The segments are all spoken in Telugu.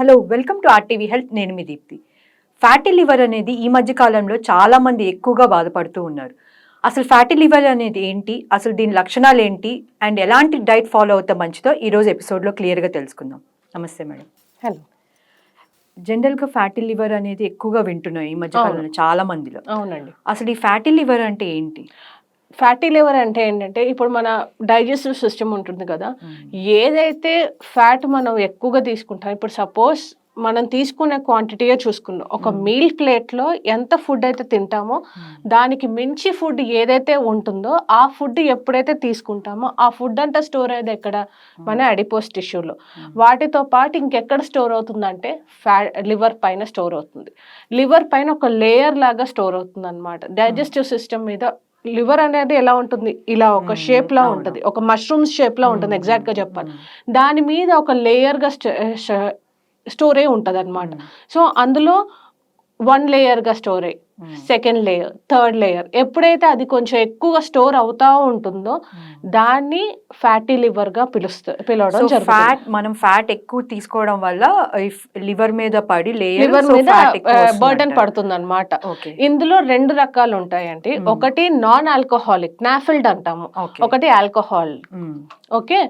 Hello welcome to RTV health నేను మీ దీప్తి. ఫ్యాటీ లివర్ అనేది ఈ మధ్య కాలంలో చాలా మంది ఎక్కువగా బాధపడుతూ ఉన్నారు. అసలు ఫ్యాటీ లివర్ అనేది ఏంటి? అసలు దీని లక్షణాలు ఏంటి? అండ్ ఎలాంటి డైట్ ఫాలో అవుతే మంచిదో ఈరోజు ఎపిసోడ్లో క్లియర్గా తెలుసుకుందాం. నమస్తే మేడం. హలో జనరల్గా ఫ్యాటీ లివర్ అనేది ఎక్కువగా వింటున్నాం ఈ మధ్య కాలంలో చాలా మందిలో. అవునండి. అసలు ఈ ఫ్యాటీ లివర్ అంటే ఏంటి? ఫ్యాటీ లివర్ అంటే ఏంటంటే ఇప్పుడు మన డైజెస్టివ్ సిస్టమ్ ఉంటుంది కదా ఏదైతే ఫ్యాట్ మనం ఎక్కువగా తీసుకుంటాం ఇప్పుడు సపోజ్ మనం తీసుకునే క్వాంటిటీయే చూసుకుందాం. ఒక మీల్ ప్లేట్లో ఎంత ఫుడ్ అయితే తింటామో దానికి మించి ఫుడ్ ఏదైతే ఉంటుందో ఆ ఫుడ్ ఎప్పుడైతే తీసుకుంటామో ఆ ఫుడ్ అంతా స్టోర్ అయ్యేది ఎక్కడ? మన అడిపోస్ టిష్యూలో. వాటితో పాటు ఇంకెక్కడ స్టోర్ అవుతుందంటే ఫ్యా లివర్ పైన స్టోర్ అవుతుంది. లివర్ పైన ఒక లేయర్ లాగా స్టోర్ అవుతుంది అనమాట డైజెస్టివ్ సిస్టమ్ మీద లివర్ అనేది ఎలా ఉంటుంది? ఇలా ఒక. షేప్ లా. ఉంటుంది. ఒక మష్రూమ్స్ షేప్ లా ఉంటుంది ఎగ్జాక్ట్గా చెప్పాలి. దాని మీద ఒక లేయర్గా స్టోర్ అయి ఉంటుంది అనమాట సో అందులో వన్ లేయర్గా స్టోర్ అయ్యి. Second layer third layer. ఎప్పుడైతే అది కొంచెం ఎక్కువగా స్టోర్ అవుతా ఉంటుందో దాన్ని ఫ్యాటీ లివర్గా పిలుస్తారు పిలవడం ఫ్యాట్ మనం ఫ్యాట్ ఎక్కువ తీసుకోవడం వల్ల లివర్ మీద పడి లివర్ మీద బర్డన్ పడుతుంది అనమాట ఓకే. ఇందులో రెండు రకాలు ఉంటాయండి మ్మ్. ఒకటి నాన్ ఆల్కహాలిక్ నాఫిల్డ్ అంటాము. ఒకటి ఆల్కహాల్. ఓకే?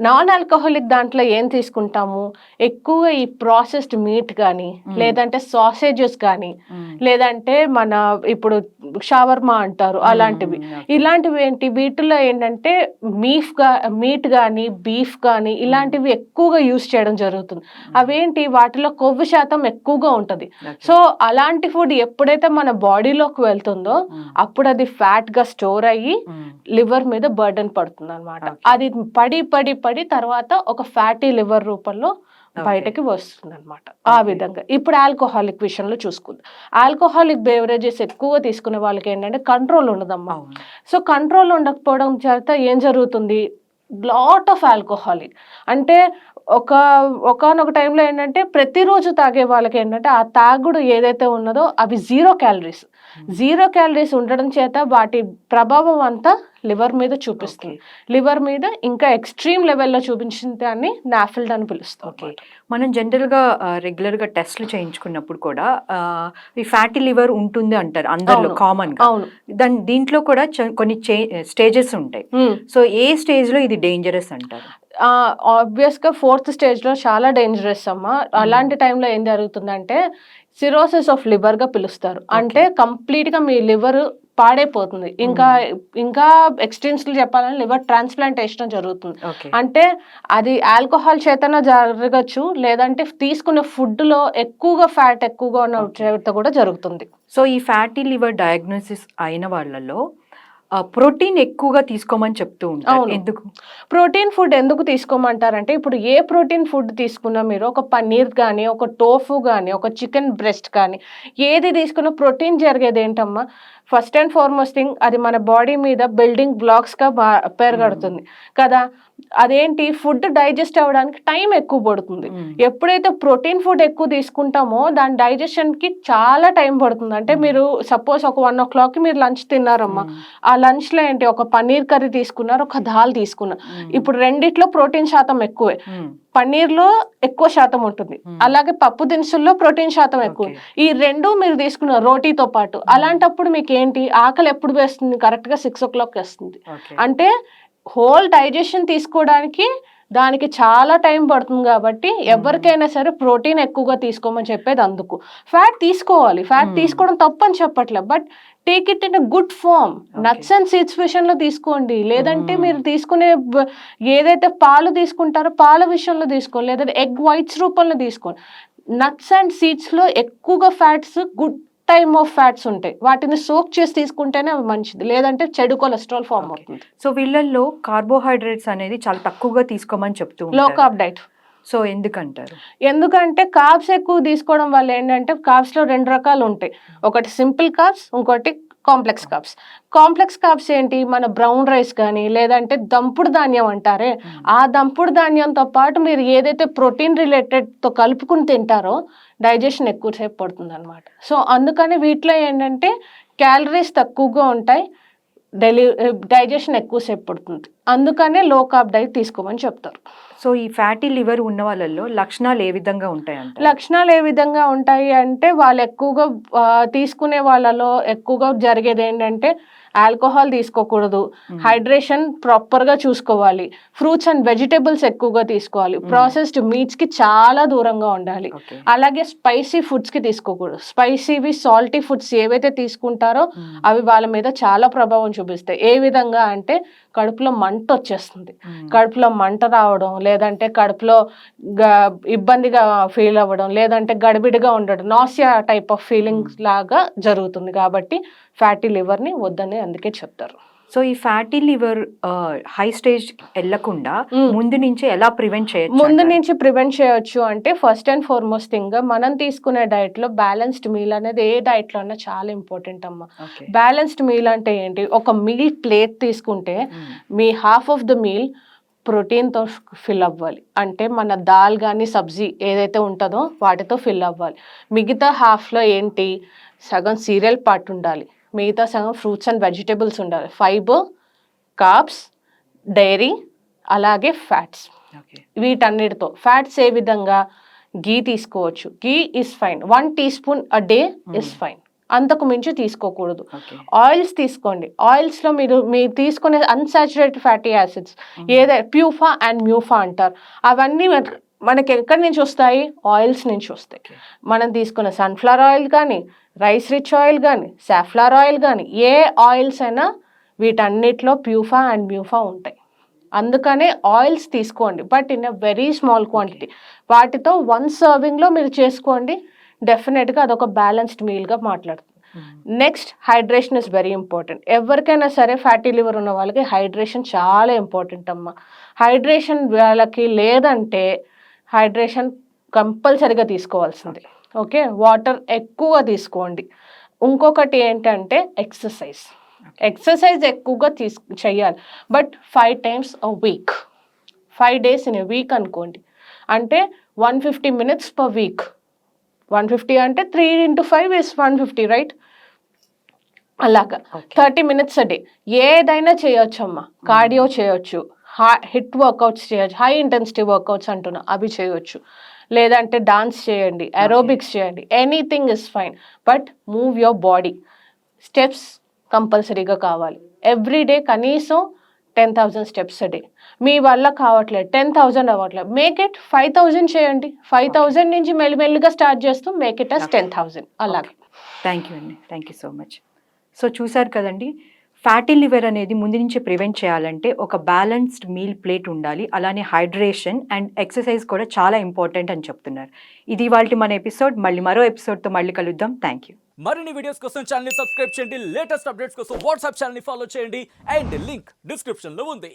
నాన్ ఆల్కహాలిక్ దాంట్లో ఏం తీసుకుంటాము? ఎక్కువ ఈ ప్రాసెస్డ్ మీట్ కానీ. లేదంటే సాసేజెస్ కానీ లేదంటే మన ఇప్పుడు షవర్మా అంటారు అలాంటివి. ఇలాంటివి ఏంటి? వీటిలో ఏంటంటే మీఫ్గా మీట్ కానీ బీఫ్ కానీ ఇలాంటివి ఎక్కువగా యూస్ చేయడం జరుగుతుంది. అవేంటి? వాటిలో కొవ్వు శాతం ఎక్కువగా ఉంటుంది. సో అలాంటి ఫుడ్ ఎప్పుడైతే మన బాడీలోకి వెళ్తుందో అప్పుడు అది ఫ్యాట్గా స్టోర్ అయ్యి లివర్ మీద బర్డన్ పడుతుంది అనమాట. అది పడి పడి పడి తర్వాత ఒక ఫ్యాటీ లివర్ రూపంలో. బయటకి వస్తుంది అనమాట ఆ. విధంగా. ఇప్పుడు ఆల్కహాలిక్ విషయంలో చూసుకుందాం. ఆల్కహాలిక్ బేవరేజెస్ ఎక్కువ తీసుకునే వాళ్ళకి ఏంటంటే కంట్రోల్ ఉండదమ్మా. సో కంట్రోల్ ఉండకపోవడం చేత ఏం జరుగుతుంది? Lot of alcoholic. అంటే ఒక ఒకనొక టైంలో ఏంటంటే ప్రతిరోజు తాగే వాళ్ళకి ఏంటంటే ఆ తాగుడు ఏదైతే ఉన్నదో అవి జీరో క్యాలరీస్. జీరో క్యాలరీస్ ఉండడం చేత వాటి ప్రభావం అంతా లివర్ మీద చూపిస్తుంది. లివర్ మీద ఇంకా ఎక్స్ట్రీమ్ లెవెల్లో చూపించిన దాన్ని నాఫిల్డ్ అని పిలుస్తాం ఓకే. మనం జనరల్గా రెగ్యులర్గా టెస్ట్లు చేయించుకున్నప్పుడు కూడా ఈ ఫ్యాటీ లివర్ ఉంటుంది అంటారు అందరిలో. కామన్ అవును. దాని దీంట్లో కూడా చ- కొన్ని స్టేజెస్ ఉంటాయి. సో ఏ స్టేజ్లో ఇది డేంజరస్ అంటారు? ఆబ్వియస్గా ఫోర్త్ స్టేజ్లో చాలా డేంజరస్ అమ్మా. అలాంటి టైంలో ఏం జరుగుతుందంటే సిరోసిస్ ఆఫ్ లివర్గా పిలుస్తారు. అంటే కంప్లీట్గా మీ లివర్ పాడైపోతుంది. ఇంకా ఇంకా ఎక్స్ట్రీమ్స్ చెప్పాలంటే లివర్ ట్రాన్స్ప్లాంటేషన్ జరుగుతుంది. అంటే అది ఆల్కహాల్ చేతన జరగచ్చు లేదంటే తీసుకునే ఫుడ్లో ఎక్కువగా ఫ్యాట్ ఎక్కువగా ఉన్న చేత కూడా జరుగుతుంది. సో ఈ ఫ్యాటీ లివర్ డయాగ్నోసిస్ అయిన వాళ్ళలో ప్రోటీన్ ఎక్కువగా తీసుకోమని చెప్తూ ఉంటారు. అవును. ఎందుకు? ప్రోటీన్ ఫుడ్ ఎందుకు తీసుకోమంటారంటే ఇప్పుడు ఏ ప్రోటీన్ ఫుడ్ తీసుకున్నా మీరు ఒక పన్నీర్ కానీ ఒక టోఫు కానీ ఒక చికెన్ బ్రెస్ట్ కానీ ఏది తీసుకున్నా ప్రోటీన్ జరిగేది ఏంటమ్మా? ఫస్ట్ అండ్ ఫార్మోస్ట్ థింగ్ అది మన బాడీ మీద బిల్డింగ్ బ్లాక్స్గా బా పెరగడుతుంది. కదా? అదేంటి? ఫుడ్ డైజెస్ట్ అవ్వడానికి టైం ఎక్కువ పడుతుంది. ఎప్పుడైతే ప్రోటీన్ ఫుడ్ ఎక్కువ తీసుకుంటామో దాని డైజెషన్కి చాలా టైం పడుతుంది. అంటే మీరు సపోజ్ ఒక వన్ ఓ క్లాక్కి మీరు లంచ్ తిన్నారమ్మా. ఆ లంచ్లో ఏంటి? ఒక పన్నీర్ కర్రీ తీసుకున్నారు ఒక దాల్ తీసుకున్నారు. ఇప్పుడు రెండిట్లో ప్రోటీన్ శాతం ఎక్కువే. పన్నీర్లో ఎక్కువ శాతం ఉంటుంది. అలాగే పప్పు దినుసుల్లో ప్రోటీన్ శాతం ఎక్కువ. ఈ రెండు మీరు తీసుకున్న రోటీతో పాటు అలాంటప్పుడు మీకు ఏంటి? ఆకలి ఎప్పుడు వేస్తుంది? కరెక్ట్గా సిక్స్ ఓ క్లాక్ వేస్తుంది అంటే హోల్ డైజెషన్ తీసుకోవడానికి దానికి చాలా టైం పడుతుంది కాబట్టి ఎవరికైనా సరే ప్రోటీన్ ఎక్కువగా తీసుకోమని చెప్పేది అందుకు. ఫ్యాట్ తీసుకోవాలి. ఫ్యాట్. తీసుకోవడం తప్పని చెప్పట్లే but take it in good form nuts and seeds విషయంలో తీసుకోండి. లేదంటే. మీరు తీసుకునే ఏదైతే పాలు తీసుకుంటారో పాల విషయంలో తీసుకోండి. లేదంటే ఎగ్ వైట్స్ రూపంలో తీసుకోండి. నట్స్ అండ్ సీడ్స్లో ఎక్కువగా fats good type of fats ఉంటాయి. వాటిని సోక్ చేసి తీసుకుంటేనే అవి మంచిది. లేదంటే చెడు కొలెస్ట్రాల్ ఫామ్. అవుతుంది. సో వీళ్ళల్లో కార్బోహైడ్రేట్స్ అనేది చాలా తక్కువగా తీసుకోమని చెప్తూ లో కార్బ్ డైట్ సో ఎందుకంటారు? ఎందుకంటే కార్బ్స్ ఎక్కువ తీసుకోవడం వల్ల ఏంటంటే కార్బ్స్లో రెండు రకాలు ఉంటాయి. ఒకటి సింపుల్ కార్బ్స్ ఇంకోటి కాంప్లెక్స్ కార్బ్స్ కాంప్లెక్స్ కార్బ్స్ ఏంటి? మన బ్రౌన్ రైస్ కానీ లేదంటే దంపుడు ధాన్యం అంటారే. ఆ దంపుడు ధాన్యంతో పాటు మీరు ఏదైతే ప్రోటీన్ రిలేటెడ్తో కలుపుకుని తింటారో డైజెషన్ ఎక్కువసేపు పడుతుంది అనమాట సో అందుకని వీటిలో ఏంటంటే క్యాలరీస్ తక్కువగా ఉంటాయి డెలి డైజెషన్ ఎక్కువసేపు పడుతుంది. అందుకనే లో కార్బ్ డైట్ తీసుకోమని చెప్తారు. సో ఈ ఫ్యాటీ లివర్ ఉన్న వాళ్ళల్లో లక్షణాలు ఏ విధంగా ఉంటాయంట? లక్షణాలు ఏ విధంగా ఉంటాయి అంటే వాళ్ళు ఎక్కువగా తీసుకునే వాళ్ళలో ఎక్కువగా జరిగేది ఏంటంటే ఆల్కహాల్ తీసుకోకూడదు. హైడ్రేషన్ ప్రాపర్గా చూసుకోవాలి. ఫ్రూట్స్ అండ్ వెజిటేబుల్స్ ఎక్కువగా తీసుకోవాలి. ప్రాసెస్డ్ మీట్స్కి చాలా దూరంగా ఉండాలి. అలాగే స్పైసీ ఫుడ్స్కి తీసుకోకూడదు. స్పైసీవి సాల్టీ ఫుడ్స్ ఏవైతే తీసుకుంటారో అవి వాళ్ళ మీద చాలా ప్రభావం చూపిస్తాయి. ఏ విధంగా అంటే కడుపులో మంట వచ్చేస్తుంది. కడుపులో మంట రావడం లేదంటే కడుపులో ఇబ్బందిగా ఫీల్ అవ్వడం లేదంటే గడిబిడిగా ఉండడం నాసియా టైప్ ఆఫ్ ఫీలింగ్స్ లాగా జరుగుతుంది. కాబట్టి ఫ్యాటీ లివర్ని వద్దని అందుకే చెప్తారు. సో ఈ ఫ్యాటీ లివర్ హై స్టేజ్ వెళ్ళకుండా. ముందు నుంచే ఎలా ప్రివెంట్ చేయొచ్చు ముందు? నుంచి ప్రివెంట్ చేయొచ్చు అంటే ఫస్ట్ అండ్ ఫార్మోస్ట్ థింగ్ మనం తీసుకునే డైట్లో బ్యాలెన్స్డ్ మీల్ అనేది ఏ డైట్లో అన్నా చాలా ఇంపార్టెంట్ అమ్మా. బ్యాలెన్స్డ్ మీల్ అంటే ఏంటి? ఒక మీల్ ప్లేట్ తీసుకుంటే. మీ హాఫ్ ఆఫ్ ద మీల్ ప్రోటీన్తో ఫిల్ అవ్వాలి. అంటే మన దాల్ కానీ సబ్జీ ఏదైతే ఉంటుందో వాటితో ఫిల్ అవ్వాలి. మిగతా హాఫ్లో ఏంటి? సగం సీరియల్ పార్ట్ ఉండాలి. మిగతా సగం ఫ్రూట్స్ అండ్ వెజిటేబుల్స్ ఉండాలి. ఫైబర్ కార్బ్స్ డైరీ అలాగే ఫ్యాట్స్ వీటన్నిటితో. ఫ్యాట్స్ ఏ విధంగా? గీ తీసుకోవచ్చు. Ghee is fine one teaspoon a day is fine అంతకు మించి తీసుకోకూడదు. ఆయిల్స్ తీసుకోండి. ఆయిల్స్లో మీరు మీరు తీసుకునే అన్సాచురేటెడ్ ఫ్యాటీ యాసిడ్స్ ఏదైతే ప్యూఫా అండ్ మ్యూఫా అంటారు. అవన్నీ మనకి ఎక్కడి నుంచి వస్తాయి? ఆయిల్స్ నుంచి వస్తాయి. మనం తీసుకున్న సన్ఫ్లవర్ ఆయిల్ కానీ రైస్ రిచ్ ఆయిల్ కానీ సాఫ్లవర్ ఆయిల్ కానీ ఏ ఆయిల్స్ అయినా వీటన్నిటిలో ప్యూఫా అండ్ మ్యూఫా ఉంటాయి. అందుకనే ఆయిల్స్ తీసుకోండి but in a very small quantity. వాటితో వన్ సర్వింగ్లో మీరు చేసుకోండి. డెఫినెట్గా అదొక బ్యాలెన్స్డ్ మీల్గా మాట్లాడుతుంది. Next hydration is very important. ఎవరికైనా సరే ఫ్యాటీ లివర్ ఉన్న వాళ్ళకి హైడ్రేషన్ చాలా ఇంపార్టెంట్ అమ్మ. హైడ్రేషన్ వాళ్ళకి లేదంటే హైడ్రేషన్ కంపల్సరీగా తీసుకోవాల్సింది. ఓకే? వాటర్ ఎక్కువ తీసుకోండి. ఇంకొకటి ఏంటంటే ఎక్సర్సైజ్. ఎక్సర్సైజ్ ఎక్కువగా తీసు చేయాలి. But five times a week. Five days in week అనుకోండి. అంటే one fifty minutes per week. One fifty అంటే three into five is one fifty right? అలాగా. Thirty minutes a day. ఏదైనా చేయొచ్చు అమ్మా కార్డియో చేయొచ్చు. హిట్ వర్కౌట్స్ చేయొచ్చు హై ఇంటెన్సిటీ వర్కౌట్స్ అంటున్నా అవి చేయొచ్చు. లేదంటే డాన్స్ చేయండి అరోబిక్స్ చేయండి anything is fine but move your body. Steps కంపల్సరీగా కావాలి. ఎవ్రీ డే కనీసం టెన్ థౌజండ్ స్టెప్స్ డే. మీ వల్ల కావట్లేదు టెన్ థౌజండ్ అవ్వట్లేదు. మేక్ ఇట్ ఫైవ్ థౌజండ్ చేయండి. ఫైవ్ థౌజండ్ నుంచి మెల్లిమెల్లిగా స్టార్ట్ చేస్తూ make it as ten thousand అలాగే. థ్యాంక్ యూ అండి. Thank you so much. So చూసారు కదండి ఫ్యాటీ లివర్ అనేది ముందు నుంచి ప్రివెంట్ చేయాలంటే ఒక బ్యాలెన్స్డ్ మీల్ ప్లేట్ ఉండాలి. అలానే హైడ్రేషన్ అండ్ ఎక్సర్సైజ్ కూడా చాలా ఇంపార్టెంట్ అని చెప్తున్నారు. ఇది వాళ్ళ మన ఎపిసోడ్ మళ్ళీ మరో ఎపిసోడ్తో మళ్ళీ కలుద్దాం. థ్యాంక్ యూ మరిన్ని వీడియోస్ కోసం ఛానల్ సబ్స్క్రైబ్ చేయండి. లేటెస్ట్ అప్డేట్స్ కోసం వాట్సాప్ ఛానల్ ఫాలో చేయండి. అండ్ లింక్ డిస్క్రిప్షన్లో ఉంది.